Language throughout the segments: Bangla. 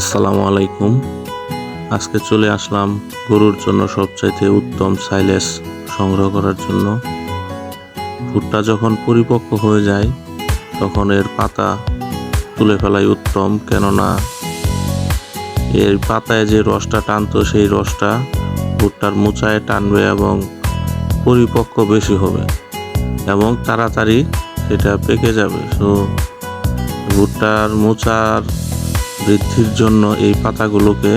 আসসালামু আলাইকুম। আজকে চলে আসলাম গরুর জন্য সবচাইতে উত্তম সাইলেস সংগ্রহ করার জন্য। ভুট্টা যখন পরিপক্ক হয়ে যায়, তখন এর পাতা তুলে ফেলাই উত্তম, কেননা এর পাতায় যে রসটা টানতো, সেই রসটা ভুট্টার মোচায় টানবে এবং পরিপক্ক বেশি হবে এবং তাড়াতাড়ি সেটা পেকে যাবে। সো ভুট্টার মোচার বৃদ্ধির জন্য এই পাতাগুলোকে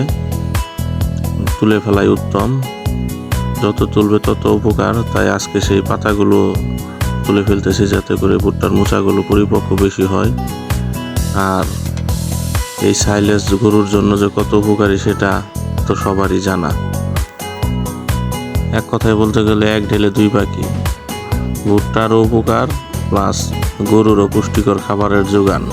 তুলে ফেলাই উত্তম। যত তুলবে তত উপকার। তাই আজকে সেই পাতাগুলো তুলে ফেলতেছি যাতে করে ভুট্টার মোচাগুলো পরিপক্ক বেশি হয়। আর এই সাইলেস গরুর জন্য যে কত উপকারী সেটা তো সবারই জানা। এক কথায় বলতে গেলে এক ঢেলে দুই পাখি ভুট্টারও উপকার, প্লাস গরুরও পুষ্টিকর খাবারের যোগান।